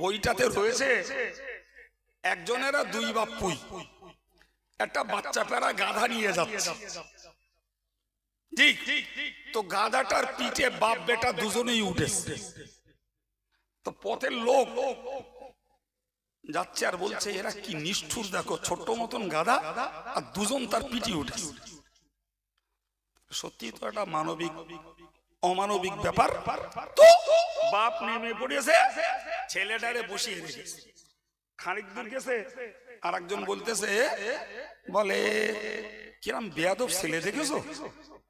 বইটাতে রয়েছে, একজনেরা দুই বাপুই একটা বাচ্চা পেরা গাধা নিয়ে যাচ্ছে। ঠিক, তো গাধাটার পিঠে বাপ বেটা দুজনেই উঠেছে। তো পথের লোক যাচ্ছে আর বলছে, এরা কি নিষ্ঠুর, দেখো, ছোট্ট মতন গাধা আর দুজন তার পিঠে উঠেছে। সত্যি তো একটা মানবিক অমানবিক ব্যাপার। তো বাপ নেমে পড়েছে ছেলেটারে বসিয়ে রেখেছে খানিক দূর গেছে আর একজন বলতেছে বলে কিরম বেয়াদব ছেলে দেখেছ?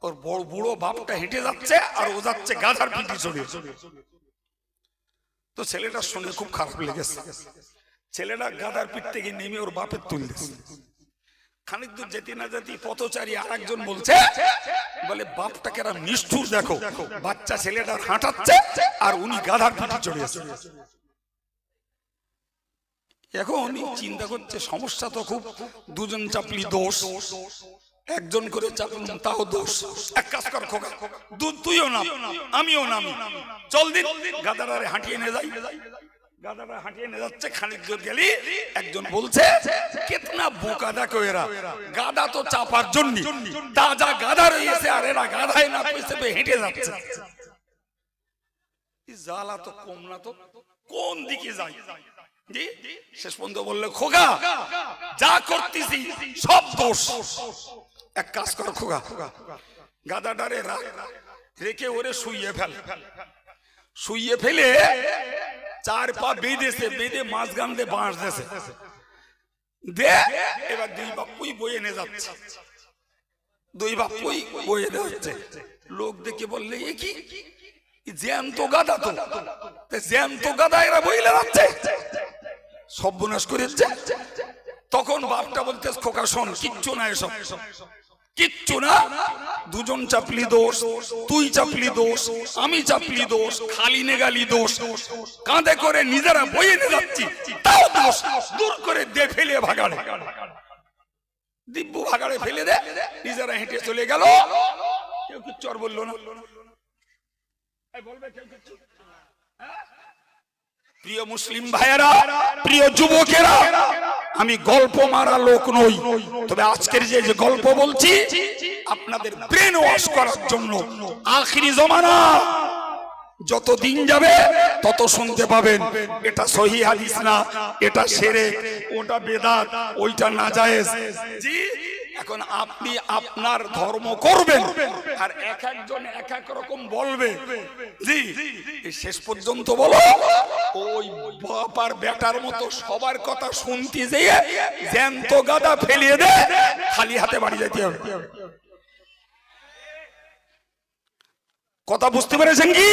ওর বড় বুড়ো বাপটা হেঁটে যাচ্ছে আর ও যাচ্ছে গাধার পিঠে চড়ে। তো ছেলেটার শুনে খুব খারাপ লেগেছে। ছেলেটা গাধার পিঠ থেকে নেমে ওর বাপের তুলতেছে। খানিক দূর যেতে না যেতে পথচারী আর একজন বলছে, বলে, বাপটাকে এরা নিষ্ঠুর দেখো। বাচ্চা ছেলেটা হাঁটাচ্ছে আর উনি গাধার পিঠে চড়েছে এখন চিন্তা করছে, সমস্যা তো খুব, দুজন চাপলি দোষ, একজন করে চাপলাম তাও দোষ। এক কাজ কর, খোকা তুইও নাম, আমিও নামি। চল দিন গাদারারে হাঁটিয়ে নিয়ে যাই। গাদারা হাঁটিয়ে নিয়ে যাচ্ছে, খানিক দূর গেলি, একজন বলছে, কেতনা বোকা দেখো এরা। গাদা তো চাপার জন্য। তাজা গাদা রয়েছে আর এরা গাধায় না পেছে হেঁটে যাচ্ছে। জ্বালা তো কম না তো? কোন দিকে যাই শেষ পর্যন্ত বললে, খোকা, যা করতেছি, সব দোষ। এক কাজ কর, খোকা। গাদাটারে রাখ, রেখে ওরে শুইয়ে ফেল। শুইয়ে ফেলে চার পা বেঁধেছে বেঁধে মাছ গান দিয়ে বাঁশ দেছে দে এবার দুই বাপুই বয়ে নিয়ে যাচ্ছে। দুই বাপুই বয়ে যাচ্ছে। লোক দেখে বললে এ কি? জ্যান্ত গাদা তো। জ্যান্ত গাদা এরা বইলে যাচ্ছে। সর্বনাশ করেছে। তখন বাপটা বলতে খোকা শোন কিচ্ছু না এসব। কিচ্ছু না। দুজন চাপলি দোষ, তুই চাপলি দোষ, আমি চাপলি দোষ, খালি নেগালি দোষ। কাঁধে করে নিজেরা বইয়ে নিয়ে যাচ্ছি, তাও দোষ দূর করে দে ফেলে ভাগাড়ে। দিব্যু ভাগাড়ে ফেলে দে, নিজেরা হেঁটে চলে গেল। কেউ কিচ্ছু আর বলল না। বলবে কেউ কিচ্ছু? প্রিয় মুসলিম ভাইয়েরা, প্রিয় যুবকেরা আমি গল্প মারা লোক নই। তবে আজকের যে যে গল্প বলছি, আপনাদের ব্রেন ওয়াশ করার জন্য আখিরি জমানা। যত দিন যাবে, তত শুনতে পাবেন। এটা সহি হাদিস না, এটা সেরে, ওটা বেদাত, ওইটা নাজায়েজ। জি, এখন আপনি আপনার ধর্ম করবেন, আর এক একজন এক এক রকম বলবে। জি শেষ পর্যন্ত বলো ওই বাপ আর বেটার মতো সবার কথা শুনতে যেয়ে জ্যান্ত গাদা ফেলিয়ে দে, খালি হাতে বাড়ি যেতে হবে। কথা বুঝতে পেরেছেন কি?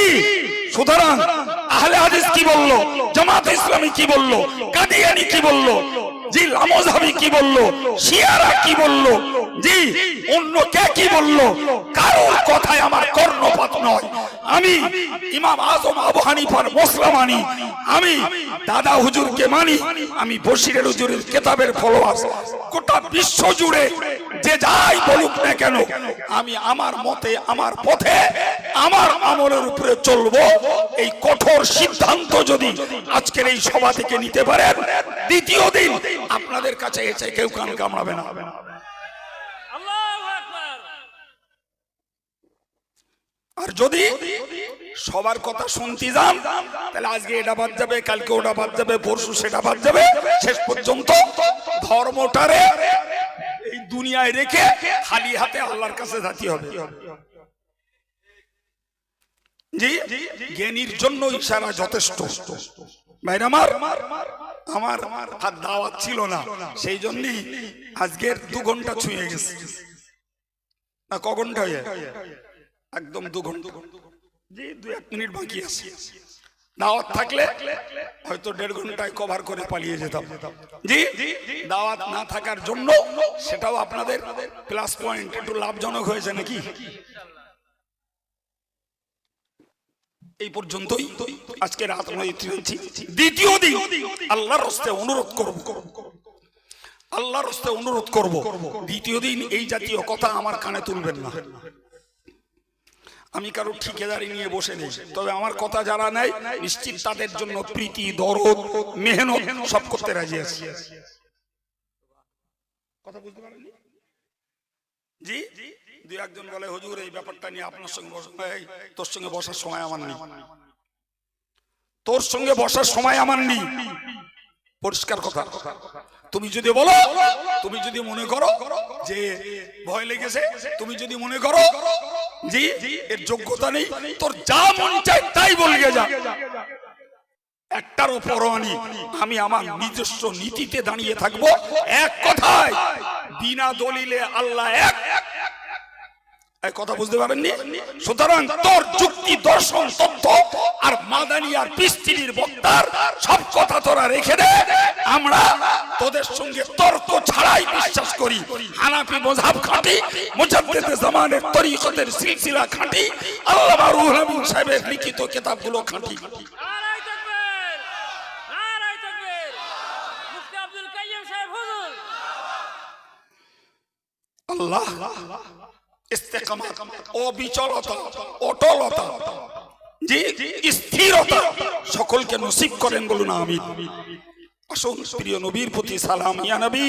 সুতরাং আহলে হাদিস কি বলল? জামাত ইসলামী কি বলল? কাদিয়ানি কি বলল? জি লামোজাবি কি বলল? শিয়ারা কি বলল? জি অন্য কে কি বলল? কারোর কথায় আমার কর্ণপাত নয়। আমি ইমাম আজম আবু হানিফার মসলা মানি। আমি দাদা হুজুরকে মানি। আমি বশিরের হুজুরের কেতাবের ফলোয়ার গোটা বিশ্ব জুড়ে যে যাই বলুক না কেন, আমি আমার মতে, আমার পথে, আমার আমলের উপরে চলবো। এই কঠোর সিদ্ধান্ত যদি আজকের এই সভা থেকে নিতে পারেন, দ্বিতীয় দিন আপনাদের কাছে এসে কেউ কান কামড়াবে না আল্লাহু আকবার আর যদি সবার কথা শুনতে যান, তাহলে আজকে এটা বাদ যাবে, কালকে ওটা বাদ যাবে, পরশু সেটা বাদ যাবে। শেষ পর্যন্ত ধর্মটারে এই দুনিয়ায় রেখে খালি হাতে আল্লাহর কাছে যাতে হবে। জি, জ্ঞানীর জন্য ইশারা যথেষ্ট। ভাইর আমার আমার হাত দাওয়াত ছিল না, সেই জন্যই আজকের দু ঘণ্টা ছুঁয়ে গেছে। না, ক ঘণ্টা হয়ে? একদম দু ঘণ্টা। জি দু এক মিনিট বাকি আছে। দাওয়াত থাকলে হয়তো দেড় ঘন্টায় কভার করে পালিয়ে যেতাম। জি দাওয়াত না থাকার জন্য সেটাও আপনাদের প্লাস পয়েন্ট একটু লাভজনক হয়েছে নাকি? এই পর্যন্তই আজকে রাত দ্বিতীয় দিন আল্লাহর হস্তে অনুরোধ করব। আল্লাহর হস্তে অনুরোধ করব। দ্বিতীয় দিন এই জাতীয় কথা আমার কানে তুলবেন না। আমি কারও ঠিকাদারি নিয়ে বসে নেই। তবে আমার কথা যারা নেয়, নিশ্চিত তাদের জন্য প্রীতি, দরদ, মেহনত সব করতে রাজি আছি। কথা বুঝতে পারেননি? জি? দুই একজন বলে, হুজুর, এই ব্যাপারটা নিয়ে আপনার সঙ্গে তোর সঙ্গে বসার সময় আমার নেই। তোর সঙ্গে বসার সময় আমার নেই। পরিষ্কার কথা। তুমি যদি বলো, তুমি যদি মনে করো যে ভয় লেগেছে, তুমি যদি মনে করো জি এর যোগ্যতা নেই, তোর যা মন তাই যা। আমি আমার নিজস্ব নীতিতে দাঁড়িয়ে থাকব এক কথায়। বিনা দলিলে আল্লাহ এক। কথা বুঝতে পারেননি সুতরাং তোর যুক্তি, দর্শন তথ্য আর মাদানি আর পিস্তিরির বক্তার সব কথা তোরা রেখে দে, আমরা তোদের সঙ্গে তর্ক ছাড়াই বিশ্বাস করি। হানাফি মজাব খাঁটি মুজাদ্দিদ জামানের তরিকতের সিলসিলা খাঁটি আল্লামা রুহুল আমিন সাহেবের লিখিত কিতাবগুলো খাঁটি। আল্লাহ ইস্তেকামাত অবিচলতা অটলতা স্থিরতা সকলকে নসিব করেন বলুন আমি আসুন প্রিয় নবীর প্রতি সালাম ইয়া নবী।